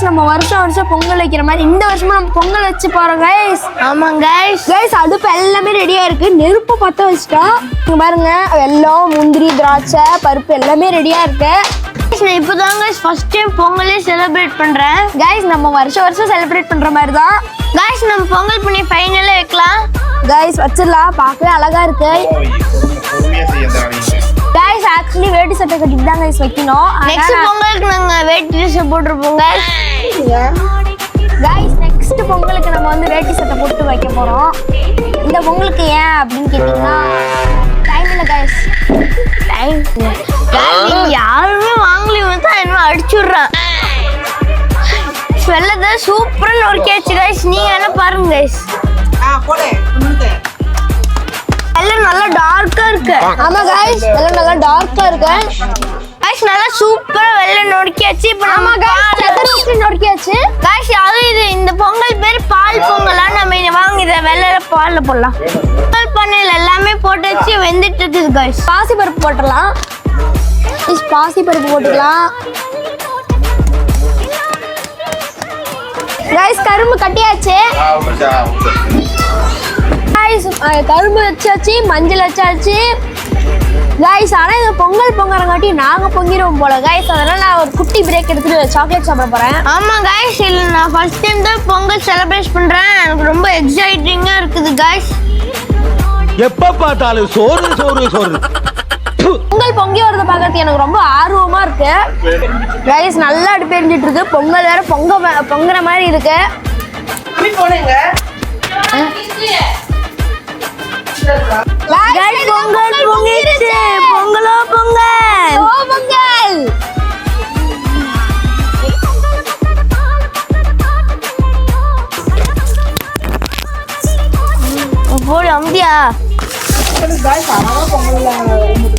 Guys நம்ம வருஷம் வருஷம் பொங்கல் வைக்கிற மாதிரி இந்த வருஷமா நம்ம பொங்கல் வச்சு போறோம் கைஸ் ஆமாங்க கைஸ் கைஸ் அடுப்பு எல்லாமே ரெடியா இருக்கு. நெருப்பு பத்த வச்சுட்டோம். இங்க பாருங்க வெல்லம் முந்திரி திராட்சை பருப்பு எல்லாமே ரெடியா இருக்கு. நான் இப்போதாங்க ஃபர்ஸ்ட் டைம் பொங்கலே செலிப்ரேட் பண்றேன். கைஸ் நம்ம வருஷம் வருஷம் செலிப்ரேட் பண்ற மாதிரி தான் கைஸ் நம்ம பொங்கல் பண்ணி ஃபைனலே வைக்கலாம். கைஸ் வச்சிடலாம். பார்க்கவே அழகா இருக்கு. வேட்டி சட்டை கட்டிட்டு தான் கைஸ் வைக்கணும் நெக்ஸ்ட் பொங்கலுக்கு நாங்க வேட்டி ட்ரெஸ் போட்டுருப்போம் guys. கைஸ் நெக்ஸ்ட் பொங்கலுக்கு நம்ம வந்து வேட்டி சட்டை போட்டு வைக்க போறோம். இந்த பொங்கலுக்கு ஏன் அப்படின்னு கேட்டீங்கன்னா டைம் இல்லை கைஸ் டைம் யாருமே வாங்கலி வந்து என்ன அடிச்சு விடுறான் வெள்ளத்தை சூப்பரா நொறுக்கியாச்சு கைஸ் நீங்க என்ன பாருங்க கைஸ் ஆமா கைஸ் எல்லாம் நல்லா டார்க்கா இருக்கு. கைஸ் நல்லா சூப்பரா வெள்ளை நொறுக்கியாச்சு. இப்போ நம்ம செதறி ஊற்றி நொறுக்கியாச்சு? காய்ச்சி அது இது இந்த பொங்கல் பேர் பால் பொங்கலா? நம்ம இதை வாங்கி இதை வெள்ளை பால்ல போடலாம். பொங்கல் பண்ணையில் எல்லாமே போட்டு வச்சு வெந்துட்டு இருக்குது காய்ஸ் பாசி பருப்பு போட்டுடலாம். கைஸ் பாசி பருப்பு போட்டுக்கலாம். கைஸ் கரும்பு கட்டியாச்சு. கரும்பு வச்சாச்சு மஞ்சள் வச்சாச்சு. கைஸ் ஆனால் இது பொங்கல் பொங்கறங்காட்டி நாங்கள் பொங்கிடுவோம் போல கைஸ் அதனால நான் ஒரு குட்டி பிரேக் எடுத்துட்டு சாக்லேட் சாப்பிட போகிறேன் ஆமா காய்ஸ் இல்லை நான் ஃபர்ஸ்ட் டைம் தான் பொங்கல் செலிப்ரேட் பண்றேன். எனக்கு ரொம்ப எக்ஸைட்டிங்கா இருக்குது காய்ஸ் எப்ப பார்த்தாலும் சோறு சோறு சோறு. பொங்கல் பொங்கி வரதை பார்க்கறதுக்கு எனக்கு ரொம்ப ஆர்வமா இருக்கு. ரைஸ் நல்லா அடுப்பு எரிஞ்சிட்டு இருக்கு. பொங்கல் வேற பொங்க பொங்குற மாதிரி இருக்கு. காய்ஸ் போடு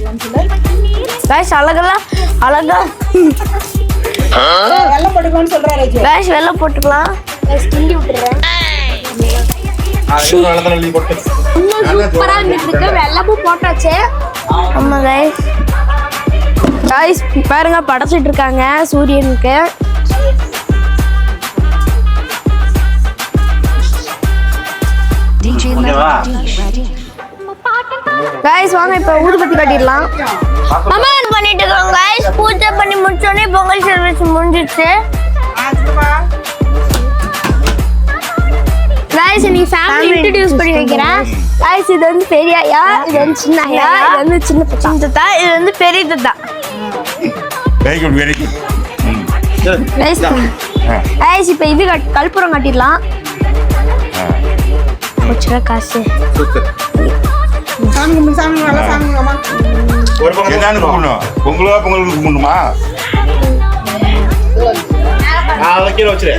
அம்பியா காய்ஸ் அழகெல்லாம் அழகா. காய்ஸ் வெள்ளை போட்டுக்கலாம். கிண்டி விட்டுறேன் ஆ, இன்னும் நல்ல தண்ணி போட்டு. இன்னும் சூப்பரா இருந்துட்டு வெள்ளமும் போட்டாச்சு. ஆமா காய்ஸ் ரைஸ் பாருங்க படைச்சிட்டு இருக்காங்க சூரியனுக்கு. ரைஸ் வாங்க இப்போ ஊதுபத்தி கட்டிடலாம். மாமா என்ன பண்ணிட்டு இருக்கோம் காய்ஸ் பூஜை பண்ணி முடிச்சோடனே பொங்கல் சர்வீஸ் முடிஞ்சிச்சு ரைஸ் நீ ஃபேமிலி இன்ட்ரடியூஸ் பண்ணி வைக்கிறேன். ரைஸ் இது வந்து பெரிய ஐயா இது வந்து சின்ன ஐயா இது வந்து சின்ன பச்சா சின்ன தத்தா? இது வந்து பெரிய Datta. Very good, very good. ம். சரி. ரைஸ் ஆ, ரைஸ் இப்போ இது கட் கற்பூரம் கட்டிடலாம் ஆ. என்னன்னு கும்பிடணும்? பொங்கலோ பொங்கலுக்கு கும்பிடணுமா? ஆ, கீழே வச்சிரு.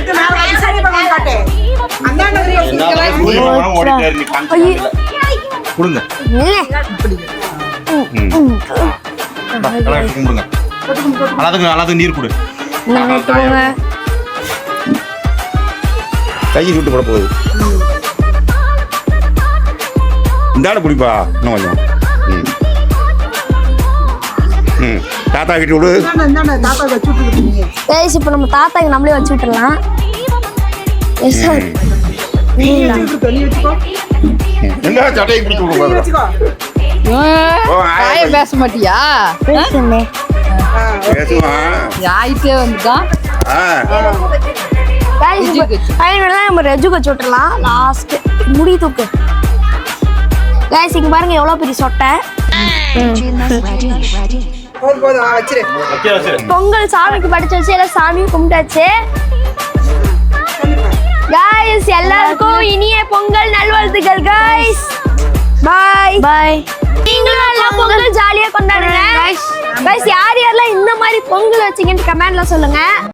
கொடுங்க நல்லா கும்பிடுங்க எல்லாத்துக்கும் எல்லாத்துக்கும் நீர் கொடு கை சுட்டு போட போகுது இந்தாட பிடிப்பா. இன்னும் கொஞ்சம். ம். ம். தாத்தா கிட்ட விடு. ரைஸ் இப்போ நம்ம தாத்தாக்கு நம்மளே வச்சு விட்டுறலாம். Yes sir. எங்க சட்டையை பிடிச்சி விடு பாருங்க. ஓ, ஆயா வாய போய். பேச மாட்டியா? பேசுமே? ஆயிட்டே ஃபைனலாக நம்ம ரெஜுக்கு வச்சு விட்டுறலாம். லாஸ்ட் முடி தூக்கு. ரைஸ் இங்க பாருங்க எவ்வளோ பெரிய சொட்டை. பொங்கல் சாமிக்கு படிச்சு வச்சு எல்லாம் சாமியும் கும்பிட்டாச்சு. காய்ஸ் எல்லாருக்கும் இனிய பொங்கல் நல்வாழ்த்துக்கள் காய்ஸ் பாய் பாய் நீங்களும் எல்லாம் பொங்கல் ஜாலியா கொண்டாடுங்க. காய்ஸ் யார் யாரெல்லாம் இந்த மாதிரி பொங்கல் வச்சீங்கன்னு கமெண்ட்ல சொல்லுங்க.